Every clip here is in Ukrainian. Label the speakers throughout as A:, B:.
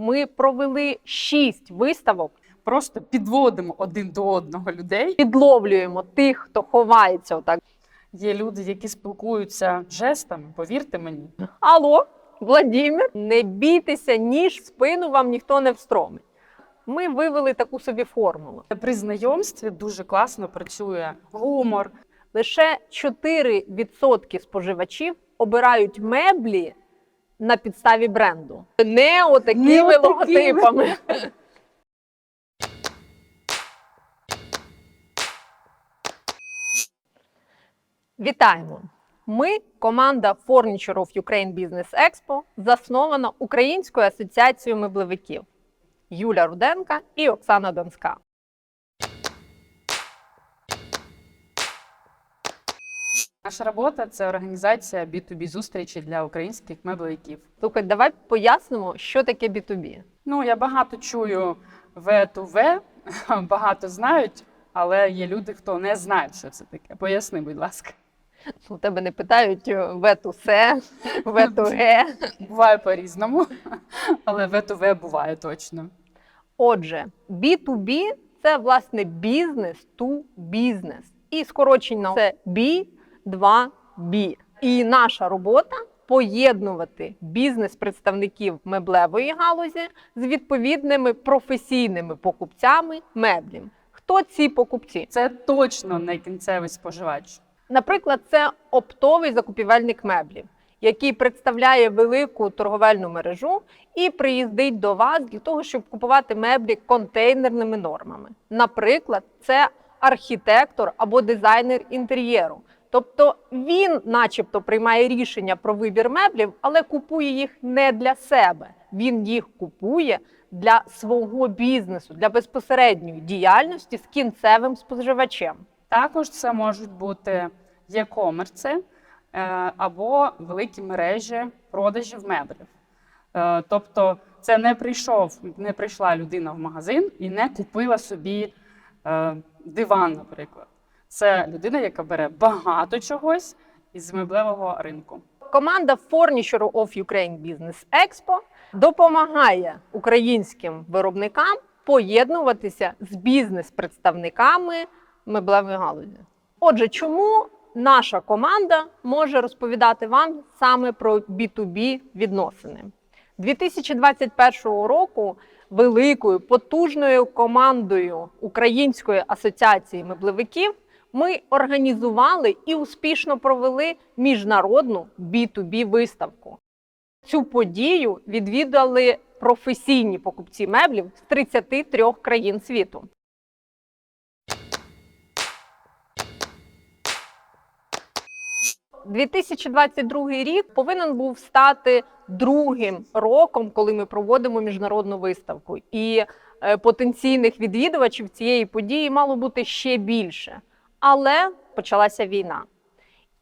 A: Ми провели шість виставок,
B: Просто підводимо один до одного людей.
A: підловлюємо тих, хто ховається отак.
B: Є люди, які спілкуються жестами, повірте мені.
A: Алло, Владимир, не бійтеся, ніж в спину вам ніхто не встромить. Ми вивели таку собі формулу.
B: При знайомстві дуже класно працює гумор.
A: Лише 4% споживачів обирають меблі на підставі бренду, не отакими
B: Не
A: логотипами. Вітаємо! Ми команда Furniture of Ukraine Business Expo, заснована Українською асоціацією меблевиків Юля Руденка і Оксана Донська.
B: Наша робота це організація B2B зустрічі для українських меблевиків.
A: Слухай, давай пояснимо, що таке B2B.
B: Ну, я багато чую В2В, багато знають, але є люди, хто не знає, що це таке. Поясни, будь ласка.
A: У тебе не питають е, В2С, В2Г.
B: Буває по-різному, але В2В буває точно.
A: Отже, B2B це власне бізнес to бізнес. І скорочення це B2B. І наша робота поєднувати бізнес-представників меблевої галузі з відповідними професійними покупцями меблів. Хто ці покупці?
B: Це точно не кінцевий споживач.
A: Наприклад, це оптовий закупівельник меблів, який представляє велику торговельну мережу і приїздить до вас для того, щоб купувати меблі контейнерними нормами. Наприклад, це архітектор або дизайнер інтер'єру. Тобто він, начебто, приймає рішення про вибір меблів, але купує їх не для себе. Він їх купує для свого бізнесу, для безпосередньої діяльності з кінцевим споживачем.
B: Також це можуть бути e-комерци е, або великі мережі продажів меблів. Е, Тобто, це не прийшов, не прийшла людина в магазин і не купила собі е, диван, наприклад. Це людина, яка бере багато чогось із меблевого ринку.
A: Команда Furniture of Ukraine Business Expo допомагає українським виробникам поєднуватися з бізнес-представниками меблевої галузі. Отже, чому наша команда може розповідати вам саме про B2B відносини? 2021 року великою потужною командою Української асоціації меблевиків ми організували і успішно провели міжнародну B2B виставку. Цю подію відвідали професійні покупці меблів з 33 країн світу. – 2022 рік повинен був стати другим роком, коли ми проводимо міжнародну виставку. І е, потенційних відвідувачів цієї події мало бути ще більше. Але почалася війна.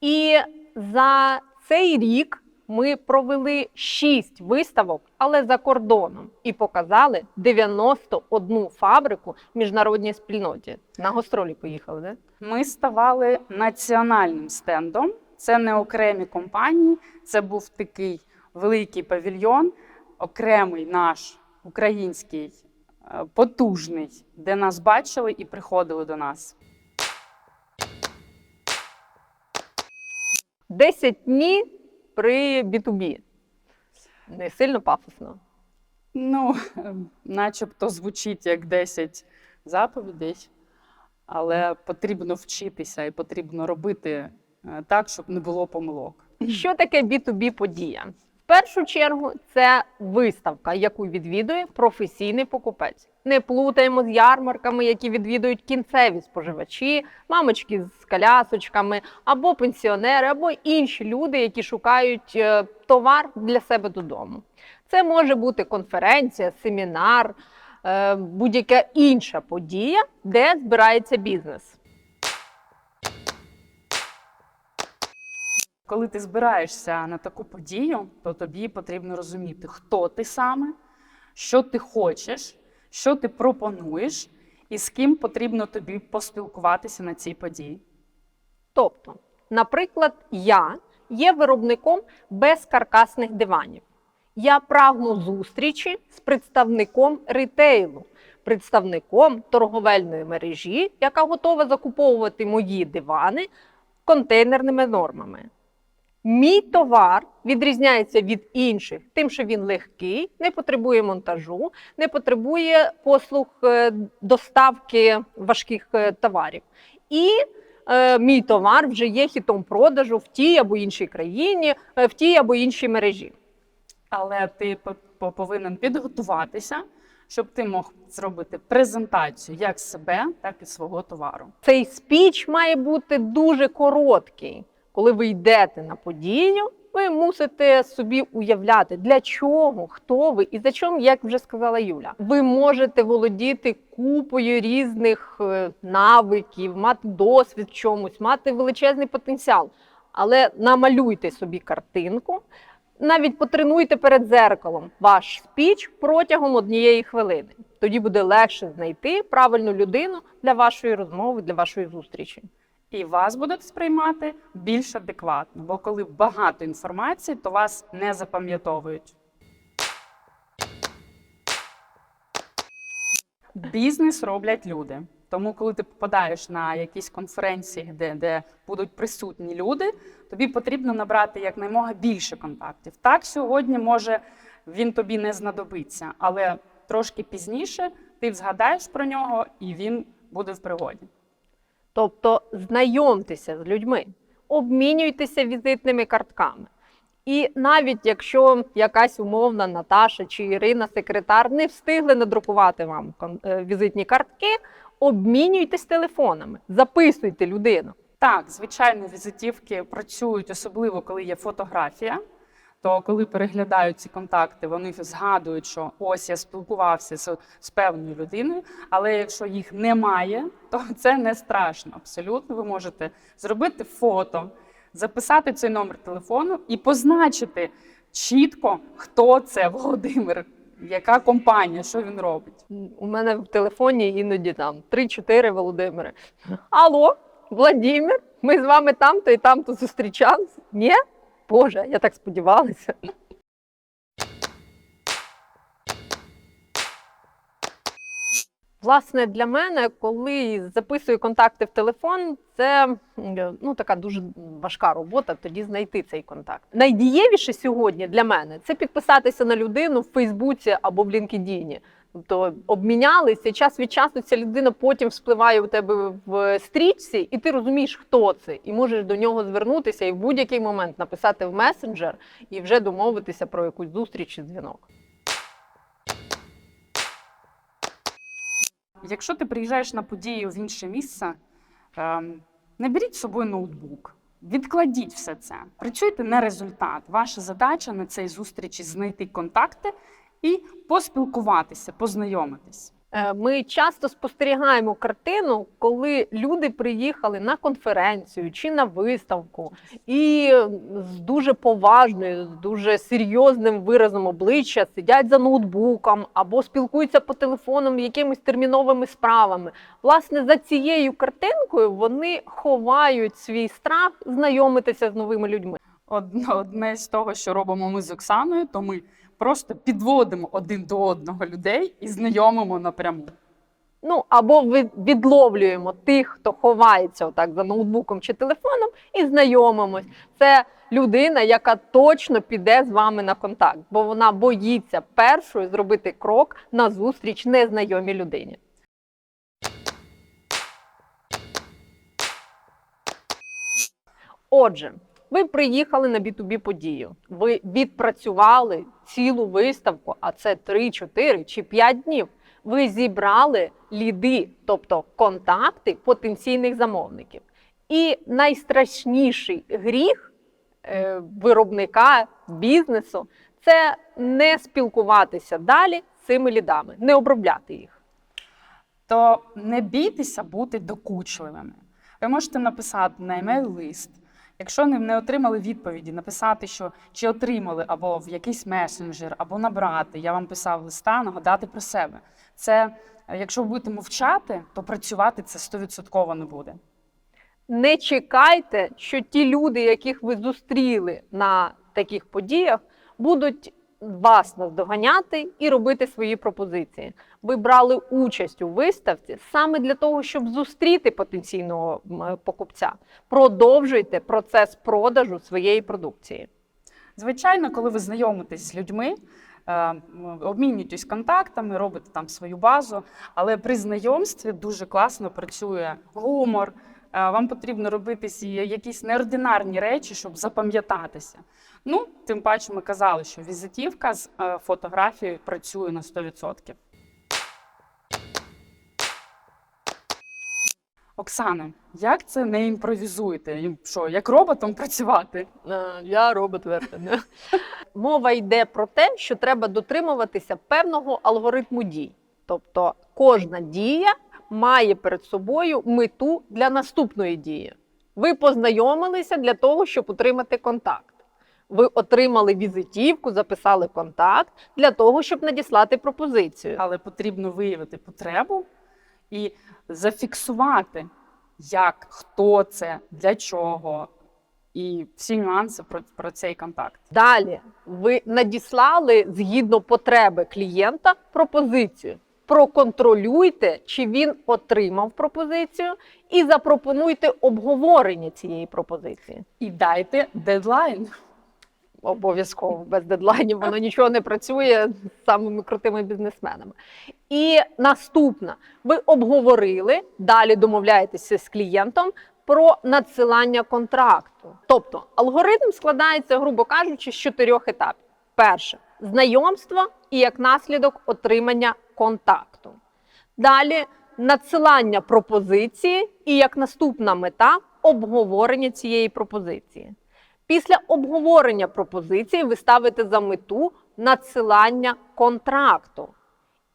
A: І за цей рік ми провели шість виставок, але за кордоном, і показали 91 фабрику міжнародній спільноті. На гастролі поїхали, да?
B: Ми ставали національним стендом. Це не окремі компанії, це був такий великий павільйон, окремий наш український, е, потужний, де нас бачили і приходили до нас.
A: 10 дні при B2B. Не сильно пафосно.
B: Ну, е, начебто звучить як 10 заповідей, але потрібно вчитися і потрібно робити е, так, щоб не було помилок.
A: Що таке B2B подія? Першу чергу це виставка, яку відвідує професійний покупець. Не плутаємо з ярмарками, які відвідують кінцеві споживачі, мамочки з колясочками, або пенсіонери, або інші люди, які шукають е, товар для себе додому. Це може бути конференція, семінар, е, будь-яка інша подія, де збирається бізнес.
B: Коли ти збираєшся на таку подію, то тобі потрібно розуміти, хто ти саме, що ти хочеш, що ти пропонуєш, і з ким потрібно тобі поспілкуватися на цій події.
A: Тобто, наприклад, я є виробником безкаркасних диванів. Я прагну зустрічі з представником ритейлу, представником торговельної мережі, яка готова закуповувати мої дивани контейнерними нормами. Мій товар відрізняється від інших, тим, що він легкий, не потребує монтажу, не потребує послуг е, доставки важких е, товарів. І е, мій товар вже є хітом продажу в тій або іншій країні, в тій або іншій мережі.
B: Але ти по- по- повинен підготуватися, щоб ти мог зробити презентацію як себе, так і свого товару.
A: Цей спіч має бути дуже короткий. Коли ви йдете на подію, ви мусите собі уявляти, для чого, хто ви і за чому, як вже сказала Юля. Ви можете володіти купою різних е, навиків, мати досвід чомусь, мати величезний потенціал. Але намалюйте собі картинку, навіть потренуйте перед зеркалом ваш спіч протягом однієї хвилини. Тоді буде легше знайти правильну людину для вашої розмови, для вашої зустрічі.
B: І вас будуть сприймати більш адекватно, бо коли багато інформації, то вас не запам'ятовують. Бізнес роблять люди. Тому, коли ти попадаєш на якісь конференції, де, де будуть присутні люди, тобі потрібно набрати якнаймога більше контактів. Так, сьогодні може він тобі не знадобиться, але трошки пізніше ти згадаєш про нього і він буде в пригоді.
A: Тобто знайомтеся з людьми, обмінюйтеся візитними картками. І навіть якщо якась умовна Наташа чи Ірина, секретар, не встигли надрукувати вам е, візитні картки, обмінюйтесь телефонами, записуйте людину.
B: Так, звичайно, візитівки працюють, особливо коли є фотографія. То коли переглядають ці контакти, вони згадують, що ось я спілкувався з, з певною людиною. Але якщо їх немає, то це не страшно. Абсолютно, ви можете зробити фото, записати цей номер телефону і позначити чітко, хто це Володимир, яка компанія, що він робить.
A: У мене в телефоні іноді там 3-4 Володимири. Алло, Владимир, ми з вами там-то і там-то зустрічалися. Ні? Боже, я так сподівалася. Власне, для мене, коли записую контакти в телефон, це ну, така дуже важка робота, тоді знайти цей контакт. Найдієвіше сьогодні для мене це підписатися на людину в Фейсбуці або в LinkedIn. Тобто обмінялися, час від часу ця людина потім вспливає у тебе в стрічці, і ти розумієш, хто це, і можеш до нього звернутися і в будь-який момент написати в месенджер і вже домовитися про якусь зустріч чи дзвінок.
B: Якщо ти приїжджаєш на подію в інше місце, ем, не беріть з собою ноутбук, відкладіть все це, працюйте на результат. Ваша задача на цій зустрічі знайти контакти і поспілкуватися, познайомитись.
A: Е, Ми часто спостерігаємо картину, коли люди приїхали на конференцію чи на виставку, і з дуже поважною, з дуже серйозним виразом обличчя сидять за ноутбуком або спілкуються по телефонам якимись терміновими справами. Власне, за цією картинкою вони ховають свій страх знайомитися з новими людьми.
B: Одне з того, що робимо ми з Оксаною, то ми просто підводимо один до одного людей і знайомимо напряму.
A: Ну або відловлюємо тих, хто ховається отак за ноутбуком чи телефоном, і знайомимось. Це людина, яка точно піде з вами на контакт, бо вона боїться першою зробити крок на зустріч незнайомій людині. Отже, ви приїхали на B2B подію. Ви відпрацювали цілу виставку, а це 3, 4 чи 5 днів. Ви зібрали ліди, тобто контакти потенційних замовників. І найстрашніший гріх е, виробника бізнесу це не спілкуватися далі з цими лідами, не обробляти їх.
B: то не бійтеся бути докучливими. Ви можете написати на емейл лист. Якщо не, отримали відповіді, написати, що чи отримали або в якийсь месенджер, або набрати. Я вам писав листа, нагадати про себе. Це е, якщо ви будете мовчати, то працювати це 100% не буде.
A: Не чекайте, що ті люди, яких ви зустріли на таких подіях, будуть вас наздоганяти і робити свої пропозиції. Ви брали участь у виставці саме для того, щоб зустріти потенційного покупця. Продовжуйте процес продажу своєї продукції.
B: Звичайно, коли ви знайомитесь з людьми, е, м, обмінюєтесь контактами, робите там свою базу, але при знайомстві дуже класно працює гумор. Е, Вам потрібно робити якісь неординарні речі, щоб запам'ятатися. Ну, тим паче, ми казали, що візитівка з е, фотографією працює на 100%. Оксана, як це не імпровізуєте? Що, як роботом працювати?
A: Е, Я робот Вертене. Мова йде про те, що треба дотримуватися певного алгоритму дій. Тобто кожна дія має перед собою мету для наступної дії. Ви познайомилися для того, щоб отримати контакт. Ви отримали візитівку, записали контакт для того, щоб надіслати пропозицію.
B: але потрібно виявити потребу і зафіксувати, як, хто це, для чого, і всі нюанси про, про цей контакт.
A: Далі ви надіслали згідно потреби клієнта пропозицію. Проконтролюйте, чи він отримав пропозицію, і запропонуйте обговорення цієї пропозиції.
B: І дайте дедлайн.
A: Обов'язково без дедлайнів воно нічого не працює з самими крутими бізнесменами. І наступне, ви обговорили, далі домовляєтеся з клієнтом про надсилання контракту. Тобто алгоритм складається, грубо кажучи, з чотирьох етапів: перше знайомство і як наслідок отримання контакту. Далі надсилання пропозиції і як наступна мета обговорення цієї пропозиції. Після обговорення пропозиції ви ставите за мету надсилання контракту.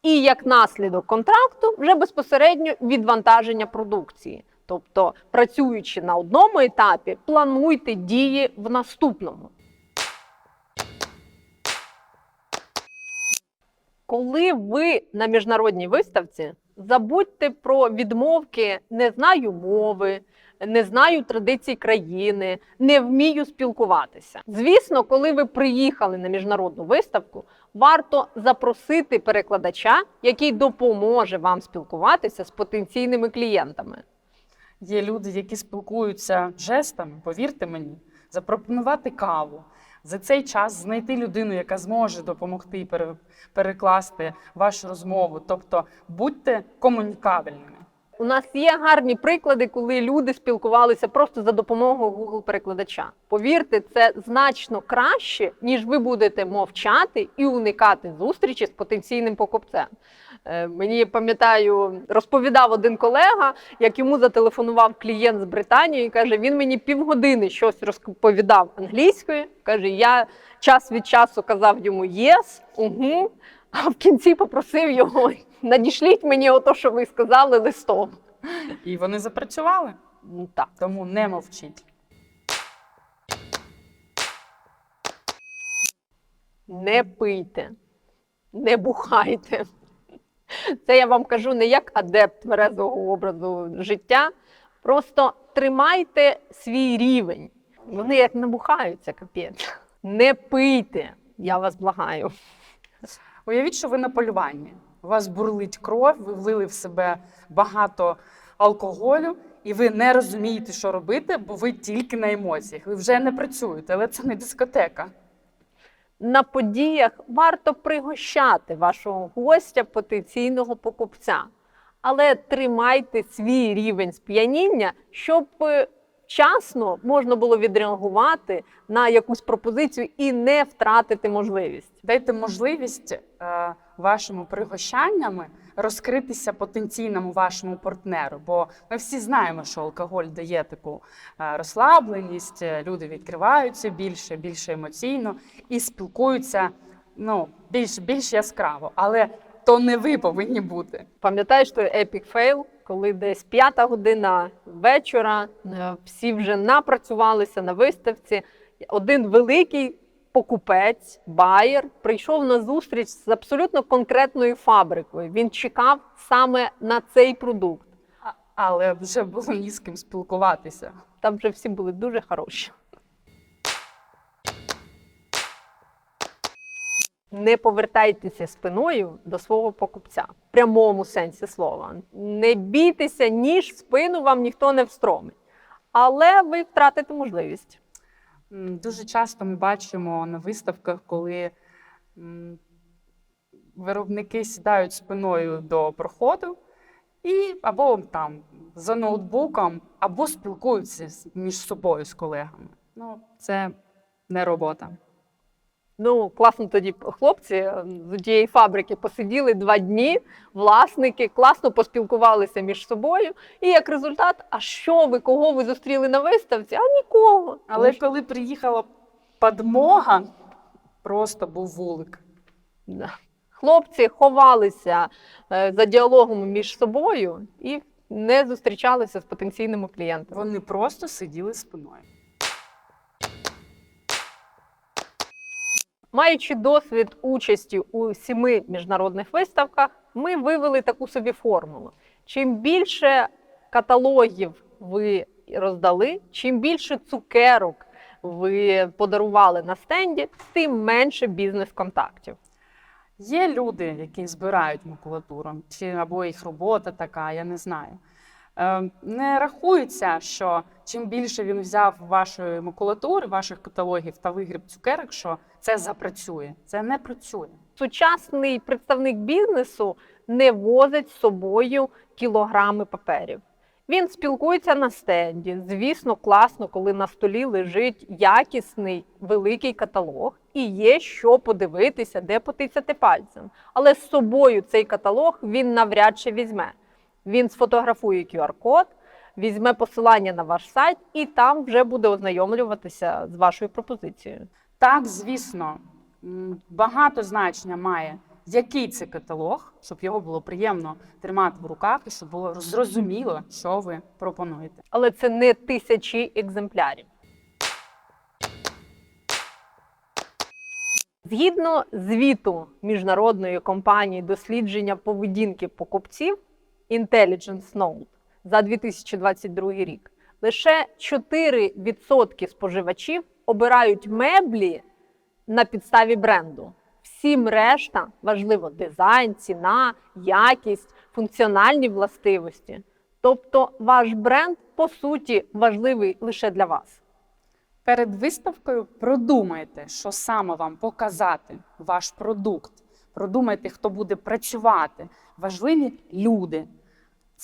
A: І як наслідок контракту вже безпосередньо відвантаження продукції. Тобто, працюючи на одному етапі, плануйте дії в наступному. Коли ви на міжнародній виставці, забудьте про відмовки не знаю мови, не знаю традицій країни, не вмію спілкуватися. Звісно, коли ви приїхали на міжнародну виставку, варто запросити перекладача, який допоможе вам спілкуватися з потенційними клієнтами.
B: Є люди, які спілкуються жестами, повірте мені, запропонувати каву. За цей час знайти людину, яка зможе допомогти пере- перекласти вашу розмову. Тобто будьте комунікабельними.
A: У нас є гарні приклади, коли люди спілкувалися просто за допомогою Google перекладача. Повірте, це значно краще, ніж ви будете мовчати і уникати зустрічі з потенційним покупцем. Е, Мені пам'ятаю, розповідав один колега, як йому зателефонував клієнт з Британії. і каже: він мені півгодини щось розповідав англійською. каже, я час від часу казав йому єс, угу. А в кінці попросив його надішліть мені ото, що ви сказали листом.
B: І вони запрацювали,
A: Ну, Так.
B: тому не мовчіть.
A: Не пийте, не бухайте. Це я вам кажу не як адепт тверезого образу життя. Просто тримайте свій рівень. Вони як набухаються, капець. Не пийте, я вас благаю.
B: Уявіть, що ви на полюванні. У вас бурлить кров, ви влили в себе багато алкоголю, і ви не розумієте, що робити, бо ви тільки на емоціях. Ви вже не працюєте, але це не дискотека.
A: На подіях варто пригощати вашого гостя, потенційного покупця. Але тримайте свій рівень сп'яніння, щоб е, вчасно можна було відреагувати на якусь пропозицію і не втратити можливість.
B: Дайте можливість е, вашими пригощаннями розкритися потенційному вашому партнеру. Бо ми всі знаємо, що алкоголь дає таку е, розслабленість, е, люди відкриваються більше, більше емоційно і спілкуються ну, більш, більш яскраво. Але то не ви повинні бути.
A: Пам'ятаєш той епік фейл, коли десь п'ята година вечора, е, всі вже напрацювалися на виставці. Один великий покупець, байер, прийшов на зустріч з абсолютно конкретною фабрикою. Він чекав саме на цей продукт.
B: Але вже було ні з ким спілкуватися.
A: Там вже всі були дуже хороші. Не повертайтеся спиною до свого покупця в прямому сенсі слова. Не бійтеся, ніж спину вам ніхто не встромить, але ви втратите можливість.
B: Дуже часто ми бачимо на виставках, коли виробники сідають спиною до проходу і або там за ноутбуком, або спілкуються між собою з колегами. Ну, це не робота.
A: Ну, класно тоді хлопці е, з тієї фабрики посиділи два дні, власники класно поспілкувалися між собою. І як результат, а що ви, кого ви зустріли на виставці? А нікого.
B: Але
A: Тому
B: коли приїхала подмога, просто був вулик.
A: Да. Хлопці ховалися е, за діалогом між собою і не зустрічалися з потенційними клієнтами.
B: Вони просто сиділи спиною.
A: Маючи досвід участі у сіми міжнародних виставках, ми вивели таку собі формулу. Чим більше каталогів ви роздали, чим більше цукерок ви подарували на стенді, тим менше бізнес-контактів.
B: Є люди, які збирають макулатуру, чи або їх робота така, я не знаю. Е, Не рахується, що чим більше він взяв вашої макулатури, ваших каталогів та вигріб цукерок, що це запрацює. Це не працює.
A: Сучасний представник бізнесу не возить з собою кілограми паперів. Він спілкується на стенді. Звісно, класно, коли на столі лежить якісний великий каталог і є що подивитися, де потицяти пальцем. Але з собою цей каталог він навряд чи візьме. Він сфотографує QR-код, візьме посилання на ваш сайт і там вже буде ознайомлюватися з вашою пропозицією.
B: Так, звісно, багато значення має, який це каталог, щоб його було приємно тримати в руках і щоб було зрозуміло, що ви пропонуєте.
A: але це не тисячі екземплярів. Згідно звіту міжнародної компанії дослідження поведінки покупців Intelligence Note за 2022 рік, лише 4% споживачів обирають меблі на підставі бренду. Всім решта важливо дизайн, ціна, якість, функціональні властивості. Тобто ваш бренд по суті важливий лише для вас.
B: Перед виставкою продумайте, що саме вам показати, ваш продукт. Продумайте, хто буде працювати. Важливі люди.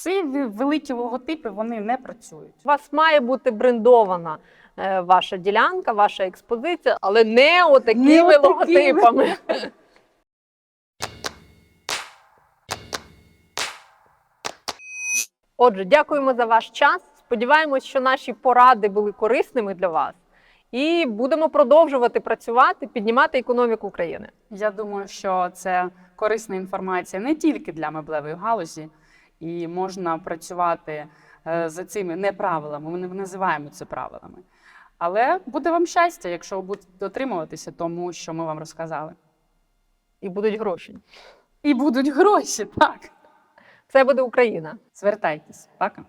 B: Ці великі логотипи вони не працюють.
A: У вас має бути брендована е, ваша ділянка, ваша експозиція, але не отакими
B: Не отакими.
A: логотипами. Отже, дякуємо за ваш час. Сподіваємось, що наші поради були корисними для вас. І будемо продовжувати працювати, піднімати економіку України.
B: Я думаю, що це корисна інформація не тільки для меблевої галузі, і можна працювати е, за цими неправилами. Ми не називаємо це правилами. Але буде вам щастя, якщо ви будете дотримуватися тому, що ми вам розказали.
A: І будуть гроші.
B: І будуть гроші, так.
A: Це буде Україна.
B: Звертайтесь. Пока.